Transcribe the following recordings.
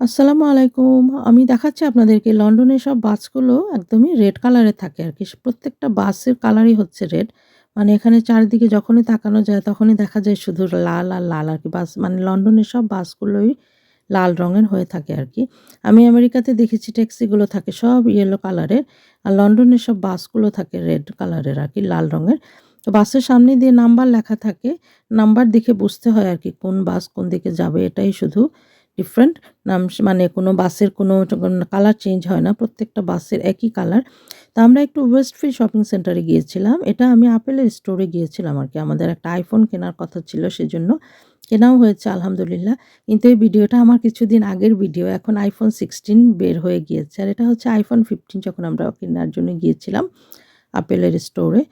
আসসালামু আলাইকুম। আমি দেখাচ্ছি আপনাদেরকে লন্ডনের সব বাসগুলো একদমই রেড কালারের থাকে আর কি প্রত্যেকটা বাসের কালারই হচ্ছে রেড। মানে এখানে চারিদিকে যখনই তাকানো যায় তখনই দেখা যায় শুধু লাল আর লাল আর কি বাস মানে লন্ডনের সব বাসগুলোই লাল রঙের হয়ে থাকে আর কি আমি আমেরিকাতে দেখেছি ট্যাক্সিগুলো থাকে সব ইয়েলো কালারের। আর লন্ডনের সব বাসগুলো থাকে রেড কালারের আর কি, লাল রঙের। তো বাসের সামনে দিয়ে নাম্বার লেখা থাকে। নাম্বার দেখে বুঝতে হয় আর কি কোন বাস কোন দিকে যাবে, এটাই শুধু ডিফারেন্ট নাম মানে কোনো বাসের কোনো কালার চেঞ্জ হয় না, প্রত্যেকটা বাসের একই কালার তা আমরা একটু ওয়েস্ট ওয়েস্টফিল্ড শপিং সেন্টারে গিয়েছিলাম। এটা আমি আপেলের স্টোরে গিয়েছিলাম আর কি। আমাদের একটা আইফোন কেনার কথা ছিল সেজন্য। কেনাও হয়েছে, আলহামদুলিল্লাহ। কিন্তু এই ভিডিওটা আমার কিছুদিন আগের ভিডিও এখন আইফোন সিক্সটিন বের হয়ে গিয়েছে। আর এটা হচ্ছে আইফোন ফিফটিন যখন আমরা কেনার জন্য গিয়েছিলাম আপেলের স্টোরে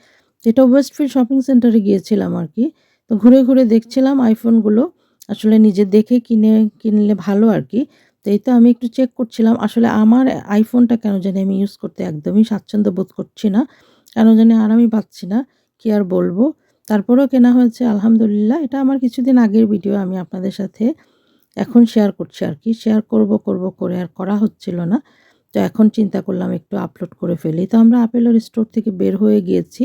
এটা ওয়েস্টফিল্ড শপিং সেন্টারে গিয়েছিলাম আর কি। তো ঘুরে ঘুরে দেখছিলাম আইফোনগুলো আসলে নিজে দেখে কিনে, কিনলে ভালো আর কি তো এই তো আমি একটু চেক করছিলাম, আসলে আমার আইফোনটা কেন জানি আমি ইউজ করতে একদমই স্বাচ্ছন্দ্য বোধ করছি না। কেন জানি আরামই পাচ্ছি না, কি আর বলব? তারপরেও কেনা হয়েছে, আলহামদুলিল্লাহ। এটা আমার কিছুদিন আগের ভিডিও আমি আপনাদের সাথে এখন শেয়ার করছি আর কি শেয়ার করব করব করে আর করা হচ্ছিল না। তো এখন চিন্তা করলাম একটু আপলোড করে ফেলি। তো আমরা আপেলের স্টোর থেকে বের হয়ে গিয়েছি।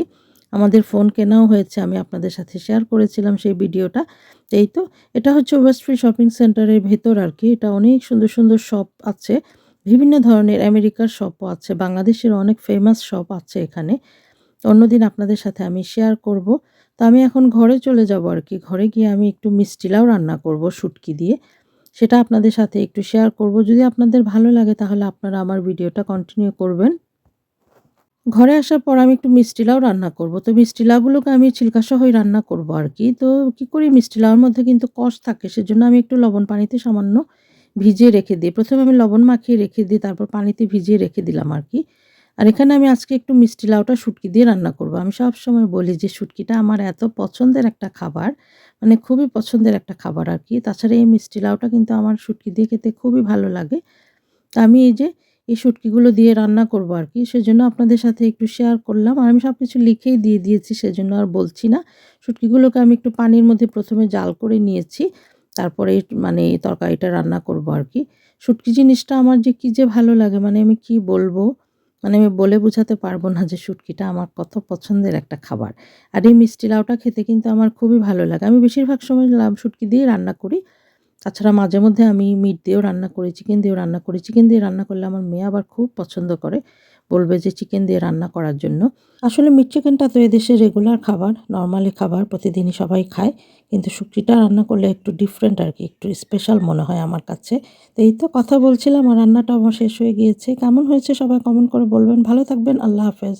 আমাদের ফোন কেনাও হয়েছে, আমি আপনাদের সাথে শেয়ার করেছিলাম সেই ভিডিওটা। এই তো, এটা হচ্ছে ওয়েস্টফ্রি শপিং সেন্টারের ভেতর আর কি, এটা অনেক সুন্দর সুন্দর শপ আছে, বিভিন্ন ধরনের আমেরিকার শপও আছে, বাংলাদেশের অনেক ফেমাস শপ আছে এখানে। অন্যদিন আপনাদের সাথে আমি শেয়ার করব। তো আমি এখন ঘরে চলে যাব আর কি, ঘরে গিয়ে আমি একটু মিষ্টিলাও রান্না করব শুটকি দিয়ে, সেটা আপনাদের সাথে একটু শেয়ার করব। যদি আপনাদের ভালো লাগে তাহলে আপনারা আমার ভিডিওটা কন্টিনিউ করবেন। ঘরে আসার পর আমি একটু মিষ্টি লাউ রান্না করব। তো মিষ্টি লাউগুলোকে আমি সহই রান্না করব আর কি। তো কি করি মিষ্টি লাউর মধ্যে কিন্তু কষ থাকে, সেজন্য আমি একটু লবণ পানিতে সামান্য ভিজিয়ে রেখে দিই। প্রথমে আমি লবণ মাখিয়ে রেখে দিই, তারপর পানিতে ভিজিয়ে রেখে দিলাম আর কি। আর এখানে আমি আজকে একটু মিষ্টি লাউটা শুটকি দিয়ে রান্না করব। আমি সব সময় বলি যে শুটকিটা আমার এত পছন্দের একটা খাবার মানে খুবই পছন্দের একটা খাবার আর কি। তাছাড়া এই মিষ্টি লাউটা কিন্তু আমার শুটকি দিয়ে খেতে খুবই ভালো লাগে। তা আমি এই যে এই শুটকিগুলো দিয়ে রান্না করব আর কি। সেজন্য আপনাদের সাথে একটু শেয়ার করলাম। আর আমি সব কিছু লিখেই দিয়ে দিয়েছি, সেজন্য আর বলছি না। শুটকিগুলোকে আমি একটু পানির মধ্যে প্রথমে জাল করে নিয়েছি। তারপরে মানে তরকারিটা রান্না করব আর কি। শুটকি জিনিসটা আমার যে কী যে ভালো লাগে মানে আমি কি বলব? মানে আমি বলে বোঝাতে পারব না যে শুটকিটা আমার কত পছন্দের একটা খাবার। আর এই মিষ্টি লাউটা খেতে কিন্তু আমার খুবই ভালো লাগে। আমি বেশিরভাগ সময় লাউ শুটকি দিয়ে রান্না করি। তাছাড়া মাঝে মধ্যে আমি মিট দিয়েও রান্না করি, চিকেন দিয়েও রান্না করি, চিকেন দিয়ে রান্না করলে আমার মেয়ে আবার খুব পছন্দ করে, বলবে যে চিকেন দিয়ে রান্না করার জন্য। আসলে মিট চিকেনটা তো এদেশে রেগুলার খাবার নর্মালি খাবার, প্রতিদিনই সবাই খায়, কিন্তু শুক্তিটা রান্না করলে একটু ডিফারেন্ট আর কি, একটু স্পেশাল মনে হয় আমার কাছে। তো এই তো কথা বলছিলাম আর রান্নাটা আমার শেষ হয়ে গিয়েছে। কেমন হয়েছে সবাই কমেন্ট করে বলবেন। ভালো থাকবেন। আল্লাহ হাফেজ।